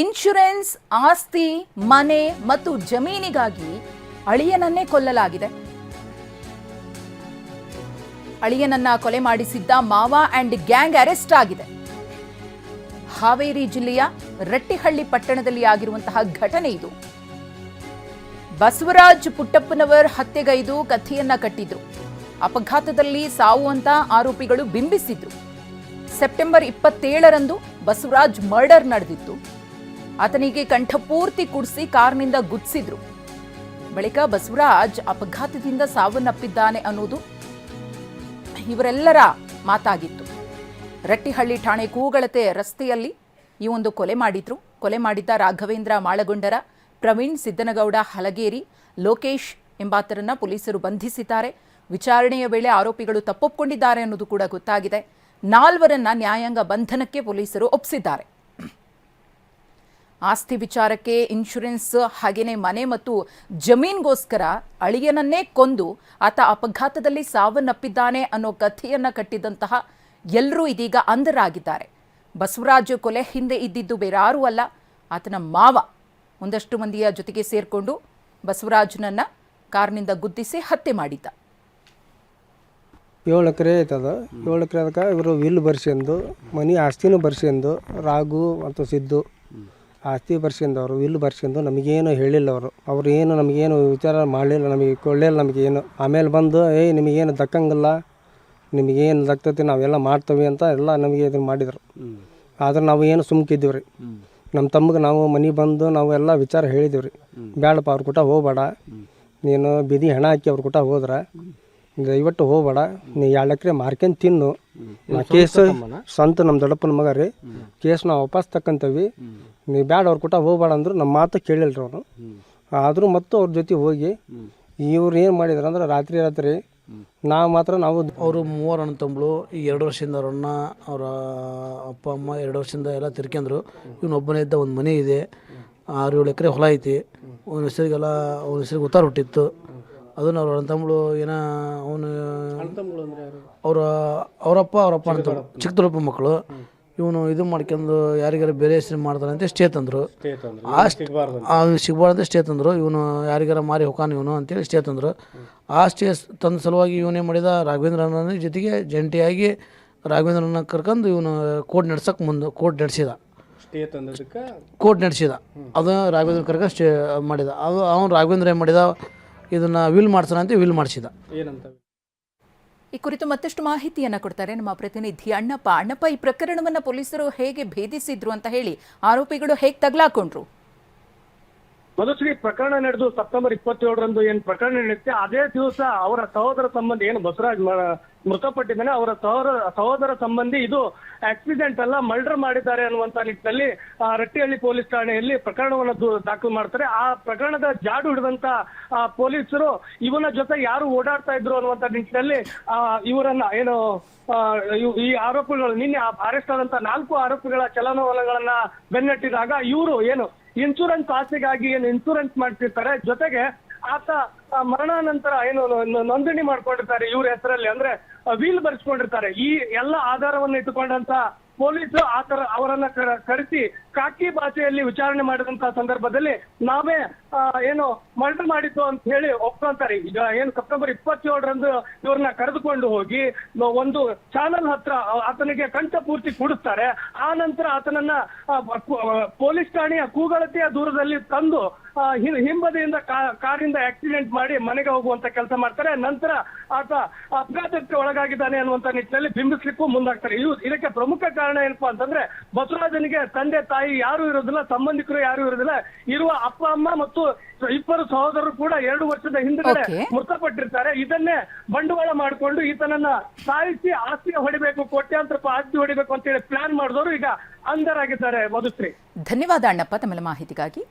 Insurance, ಆಸ್ತಿ, ಮನೆ ಮತ್ತು ಜಮೀನಿಗಾಗಿ ಅಳಿಯನನ್ನೇ ಕೊಲ್ಲಲಾಗಿದೆ. ಅಳಿಯನನ್ನ ಕೊಲೆ ಮಾಡಿಸಿದ್ದ ಮಾವ ಅಂಡ್ ಗ್ಯಾಂಗ್ ಅರೆಸ್ಟ್ ಆಗಿದೆ. ಹಾವೇರಿ ಜಿಲ್ಲೆಯ ರಟ್ಟಿಹಳ್ಳಿ ಪಟ್ಟಣದಲ್ಲಿ ಆಗಿರುವಂತಹ ಘಟನೆ ಇದು. ಬಸವರಾಜ್ ಪುಟ್ಟಪ್ಪನವರ್ ಹತ್ಯೆಗೈದು ಕಥೆಯನ್ನ ಕಟ್ಟಿದ್ರು. ಅಪಘಾತದಲ್ಲಿ ಸಾವು ಅಂತ ಆರೋಪಿಗಳು ಬಿಂಬಿಸಿದ್ರು. ಸೆಪ್ಟೆಂಬರ್ ಇಪ್ಪತ್ತೇಳರಂದು ಬಸವರಾಜ್ ಮರ್ಡರ್ ನಡೆದಿತ್ತು. ಆತನಿಗೆ ಕಂಠಪೂರ್ತಿ ಕುಡಿಸಿ ಕಾರ್ನಿಂದ ಗುದ್ಸಿದ್ರು. ಬಳಿಕ ಬಸವರಾಜ್ ಅಪಘಾತದಿಂದ ಸಾವನ್ನಪ್ಪಿದ್ದಾನೆ ಅನ್ನೋದು ಇವರೆಲ್ಲರ ಮಾತಾಗಿತ್ತು. ರಟ್ಟಿಹಳ್ಳಿ ಠಾಣೆ ಕೂಗಳತೆ ರಸ್ತೆಯಲ್ಲಿ ಈ ಒಂದು ಕೊಲೆ ಮಾಡಿದ್ರು. ಕೊಲೆ ಮಾಡಿದ್ದ ರಾಘವೇಂದ್ರ ಮಾಳಗೊಂಡರ, ಪ್ರವೀಣ್ ಸಿದ್ದನಗೌಡ ಹಲಗೇರಿ, ಲೋಕೇಶ್ ಎಂಬಾತರನ್ನ ಪೊಲೀಸರು ಬಂಧಿಸಿದ್ದಾರೆ. ವಿಚಾರಣೆಯ ವೇಳೆ ಆರೋಪಿಗಳು ತಪ್ಪೊಪ್ಪಿಕೊಂಡಿದ್ದಾರೆ ಅನ್ನೋದು ಕೂಡ ಗೊತ್ತಾಗಿದೆ. ನಾಲ್ವರನ್ನ ನ್ಯಾಯಾಂಗ ಬಂಧನಕ್ಕೆ ಪೊಲೀಸರು ಒಪ್ಪಿಸಿದ್ದಾರೆ ಆಸ್ತಿ ವಿಚಾರಕ್ಕೆ ಇನ್ಶೂರೆನ್ಸ್ ಹಾಗೆಯೇ ಮನೆ ಮತ್ತು ಜಮೀನ್ಗೋಸ್ಕರ ಅಳಿಯನನ್ನೇ ಕೊಂದು ಆತ ಅಪಘಾತದಲ್ಲಿ ಸಾವನ್ನಪ್ಪಿದ್ದಾನೆ ಅನ್ನೋ ಕಥೆಯನ್ನು ಕಟ್ಟಿದಂತಹ ಎಲ್ಲರೂ ಇದೀಗ ಅಂಧರಾಗಿದ್ದಾರೆ. ಬಸವರಾಜು ಕೊಲೆ ಹಿಂದೆ ಇದ್ದಿದ್ದು ಬೇರಾರೂ ಅಲ್ಲ, ಆತನ ಮಾವ ಒಂದಷ್ಟು ಮಂದಿಯ ಜೊತೆಗೆ ಸೇರಿಕೊಂಡು ಬಸವರಾಜನನ್ನ ಕಾರ್ನಿಂದ ಗುದ್ದಿಸಿ ಹತ್ಯೆ ಮಾಡಿದ್ದ. ಏಳು ಎಕರೆ ಐತದ ಏಳು ಎಕರೆ ಅದಕ್ಕೆ ಇವರು ವಿಲ್ ಬರ್ಸ್ಕೊಂಡು ಮನೆ ಆಸ್ತಿನೂ ಬರ್ಸ್ಕೊಂಡು ರಾಗು ಮತ್ತು ಸಿದ್ದು ಆಸ್ತಿ ಅವರು ವಿಲ್ ಬರ್ಸ್ಕೊಂಡು ನಮಗೇನು ಹೇಳಿಲ್ಲ ಅವರು. ಅವ್ರು ಏನು ನಮಗೇನು ವಿಚಾರ ಮಾಡಲಿಲ್ಲ ನಮಗೆ ಕೊಳ್ಳಿಲ್ಲ ನಮಗೇನು. ಆಮೇಲೆ ಬಂದು ಏಯ್ ನಿಮಗೇನು ದಕ್ಕಂಗಿಲ್ಲ. ನಿಮಗೇನು ದಕ್ತೈತಿ ನಾವೆಲ್ಲ ಮಾಡ್ತೇವೆ ಅಂತ ಎಲ್ಲ ನಮಗೆ ಇದನ್ನು ಮಾಡಿದರು. ಆದ್ರೆ ನಾವು ಏನು ಸುಮ್ಕಿದ್ದೀವಿ ರೀ. ನಮ್ಮ ತಮ್ಮಗೆ ನಾವು ಮನೆ ಬಂದು ನಾವು ಎಲ್ಲ ವಿಚಾರ ಹೇಳಿದ್ದೀವಿ ರೀ. ಬೇಡಪ್ಪ ಅವ್ರ ಕೂಟ ಹೋಗ್ಬೇಡ. ನೀನು ಬಿದಿ ಹೆಣ ಹಾಕಿ ಅವ್ರ ಕೂಟ ಹೋದ್ರೆ. ದಯವಿಟ್ಟು ಹೋಗ್ಬೇಡ. ನೀ ಎರಡು ಎಕರೆ ಮಾರ್ಕೊಂಡ್ ತಿನ್ನು. ನಾ ಕೇಸ್ ಸ್ವಂತ ನಮ್ಮ ದೊಡ್ಡಪ್ಪನ ಮಗ ರೀ. ಕೇಸ್ ನಾವು ವಾಪಸ್ ತಕ್ಕಂತೀವಿ. ನೀ ಬ್ಯಾಡ ಅವ್ರ ಕೂಟ ಹೋಗ್ಬೇಡ ಅಂದ್ರು ನಮ್ಮ ಮಾತು ಕೇಳಿಲ್ರಿ ಅವನು. ಆದರೂ ಮತ್ತು ಅವ್ರ ಜೊತೆ ಹೋಗಿ ಇವ್ರು ಏನು ಮಾಡಿದ್ರು ಅಂದ್ರೆ ರಾತ್ರಿ ರಾತ್ರಿ ನಾವು ಮಾತ್ರ ನಾವು ಅವರು ಮೂವರು ಅಣ್ಣ ತಂಬಳು ಈ ಎರಡು ವರ್ಷದಿಂದ ಅವ್ರ ಅಣ್ಣ ಅವರ ಅಪ್ಪ ಅಮ್ಮ ಎರಡು ವರ್ಷದಿಂದ ಎಲ್ಲ ತಿರ್ಕೊಂಡ್ರು ಇವನೊಬ್ಬನೇ ಇದ್ದ ಒಂದು ಮನೆ ಇದೆ. ಆರು ಏಳು ಎಕರೆ ಹೊಲ ಐತಿ. ಅವನ ಹೆಸರಿಗೆಲ್ಲ ಅವನ ಹೆಸರಿಗೆ ಉತ್ತಾರ ಹುಟ್ಟಿತ್ತು. ಅದನ್ನ ಅವ್ರ ಅಣ್ಣ ತಮ್ಮಳು ಏನೋ ಅವನು ಅವರ ಅವರಪ್ಪ ಅವರಪ್ಪ ಅಂತ ಚಿಕ್ಕ ದೊಡ್ಡಪ್ಪ ಮಕ್ಕಳು. ಇವನು ಇದು ಮಾಡ್ಕೊಂಡು ಯಾರಿಗಾರ ಬೇರೆ ಹೆಸರು ಮಾಡ್ತಾನೆ ಅಂತ ಸ್ಟೇ ತಂದರು. ಆ ಸಿಗಬಾರ್ದು ಸ್ಟೇ ತಂದರು. ಇವನು ಯಾರಿಗಾರ ಮಾರಿ ಹೊಕಾನ್ ಇವನು ಅಂತೇಳಿ ಸ್ಟೇ ತಂದರು. ಆ ಸ್ಟೇ ತಂದ ಸಲುವಾಗಿ ಇವನೇ ಮಾಡಿದ? ರಾಘವೇಂದ್ರನ ಜೊತೆಗೆ ಜಂಟಿಯಾಗಿ ರಾಘವೇಂದ್ರನ ಕರ್ಕೊಂಡು ಇವನು ಕೋರ್ಟ್ ನಡ್ಸಕ್ಕೆ ಮುಂದೆ ಕೋರ್ಟ್ ನಡೆಸಿದ. ಕೋರ್ಟ್ ನಡೆಸಿದ. ಅದು ರಾಘವೇಂದ್ರ ಕರ್ಕ ಸ್ಟೇ ಮಾಡಿದ. ಅದು ಅವನು ರಾಘವೇಂದ್ರ ಏನು ಮಾಡಿದ? ಇದನ್ನು ವಿಲ್ ಮಾಡ್ಸೋಣ ಅಂತ ವಿಲ್ ಮಾಡಿಸಿದ. ಈ ಕುರಿತು ಮತ್ತಷ್ಟು ಮಾಹಿತಿಯನ್ನ ಕೊಡ್ತಾರೆ ನಮ್ಮ ಪ್ರತಿನಿಧಿ ಅಣ್ಣಪ್ಪ. ಅಣ್ಣಪ್ಪ ಈ ಪ್ರಕರಣವನ್ನ ಪೊಲೀಸರು ಹೇಗೆ ಭೇದಿಸಿದ್ರು ಅಂತ ಹೇಳಿ ಆರೋಪಿಗಳು ಹೇಗೆ ತಗ್ಲಾಕೊಂಡ್ರು? ಮಧುಶ್ರೀ, ಪ್ರಕರಣ ನಡೆದು ಸೆಪ್ಟೆಂಬರ್ ಇಪ್ಪತ್ತೇಳರಂದು ಏನ್ ಪ್ರಕರಣ ನಡೆಯುತ್ತೆ, ಅದೇ ದಿವಸ ಅವರ ಸಹೋದರ ಸಂಬಂಧಿ, ಏನು ಬಸವರಾಜ್ ಮೃತಪಟ್ಟಿದ್ದಾನೆ, ಅವರ ಸಹೋದರ ಸಹೋದರ ಸಂಬಂಧಿ ಇದು ಆಕ್ಸಿಡೆಂಟ್ ಅಲ್ಲ ಮರ್ಡರ್ ಮಾಡಿದ್ದಾರೆ ಅನ್ನುವಂತ ನಿಟ್ಟಿನಲ್ಲಿ ರಟ್ಟಿಹಳ್ಳಿ ಪೊಲೀಸ್ ಠಾಣೆಯಲ್ಲಿ ಪ್ರಕರಣವನ್ನು ದಾಖಲು ಮಾಡ್ತಾರೆ. ಆ ಪ್ರಕರಣದ ಜಾಡು ಹಿಡಿದಂತ ಪೊಲೀಸರು ಇವನ ಜೊತೆ ಯಾರು ಓಡಾಡ್ತಾ ಇದ್ರು ಅನ್ನುವಂತ ನಿಟ್ಟಿನಲ್ಲಿ ಇವರನ್ನ ಏನು ಈ ಆರೋಪಿಗಳು, ನಿನ್ನೆ ಅರೆಸ್ಟ್ ಆದಂತ ನಾಲ್ಕು ಆರೋಪಿಗಳ ಚಲನವಲನಗಳನ್ನ ಬೆನ್ನಟ್ಟಿದಾಗ ಇವರು ಏನು ಇನ್ಶೂರೆನ್ಸ್ ಆಸೆಗಾಗಿ ಏನು ಇನ್ಶೂರೆನ್ಸ್ ಮಾಡ್ತಿರ್ತಾರೆ? ಜೊತೆಗೆ ಆತ ಮರಣಾನಂತರ ಏನು ನೋಂದಣಿ ಮಾಡ್ಕೊಂಡಿರ್ತಾರೆ ಇವ್ರ ಹೆಸರಲ್ಲಿ. ಅಂದ್ರೆ ವೀಲ್ ಬರ್ಸ್ಕೊಂಡಿರ್ತಾರೆ. ಈ ಎಲ್ಲ ಆಧಾರವನ್ನು ಇಟ್ಟುಕೊಂಡಂತ ಪೊಲೀಸರು ಆತರ ಅವರನ್ನ ಕರೆಸಿ ಕಾಕಿ ಭಾಷೆಯಲ್ಲಿ ವಿಚಾರಣೆ ಮಾಡಿದಂತ ಸಂದರ್ಭದಲ್ಲಿ ನಾವೇ ಏನು ಮರ್ಡರ್ ಮಾಡಿತ್ತು ಅಂತ ಹೇಳಿ ಒಪ್ಕೊಂತಾರೆ. ಈಗ ಏನು ಸೆಪ್ಟೆಂಬರ್ ಇಪ್ಪತ್ತೇಳರಂದು ಇವ್ರನ್ನ ಕರೆದುಕೊಂಡು ಹೋಗಿ ಒಂದು ಚಾನಲ್ ಹತ್ರ ಆತನಿಗೆ ಕಂಠ ಪೂರ್ತಿ ಕುಡಿಸ್ತಾರೆ. ಆ ನಂತರ ಆತನನ್ನ ಪೊಲೀಸ್ ಠಾಣೆಯ ಕೂಗಳತೆಯ ದೂರದಲ್ಲಿ ತಂದು ಹಿಂಬದಿಯಿಂದ ಕಾರಿಂದ ಆಕ್ಸಿಡೆಂಟ್ ಮಾಡಿ ಮನೆಗೆ ಹೋಗುವಂತ ಕೆಲಸ ಮಾಡ್ತಾರೆ. ನಂತರ ಆತ ಅಪಘಾತಕ್ಕೆ ಒಳಗಾಗಿದ್ದಾನೆ ಅನ್ನುವಂತ ನಿಟ್ಟಿನಲ್ಲಿ ಬಿಂಬಿಸ್ಲಿಕ್ಕೂ ಮುಂದಾಗ್ತಾರೆ. ಇದು ಇದಕ್ಕೆ ಪ್ರಮುಖ ಕಾರಣ ಏನಪ್ಪಾ ಅಂತಂದ್ರೆ ಬಸವರಾಜನಿಗೆ ತಂದೆ ತಾಯಿ ಯಾರು ಇರೋದಿಲ್ಲ ಸಂಬಂಧಿಕರು ಯಾರು ಇರೋದಿಲ್ಲ. ಇರುವ ಅಪ್ಪ ಅಮ್ಮ ಮತ್ತು ಇಬ್ಬರು ಸಹೋದರರು ಕೂಡ ಎರಡು ವರ್ಷದ ಹಿಂದೆ ಮೃತಪಟ್ಟಿರ್ತಾರೆ. ಇದನ್ನೇ ಬಂಡವಾಳ ಮಾಡಿಕೊಂಡು ಈತನನ್ನ ಸಾಯಿಸಿ ಆಸ್ತಿ ಹೊಡಿಬೇಕು ಕೋಟ್ಯಾಂತರ ರೂಪಾಯಿ ಆಸ್ತಿ ಹೊಡಿಬೇಕು ಅಂತೇಳಿ ಪ್ಲಾನ್ ಮಾಡಿದವರು ಈಗ ಅಂಧರಾಗಿದ್ದಾರೆ ಮಧುಶ್ರೀ ಧನ್ಯವಾದ ಅಣ್ಣಪ್ಪ ತಮ್ಮೆಲ್ಲ ಮಾಹಿತಿಗಾಗಿ.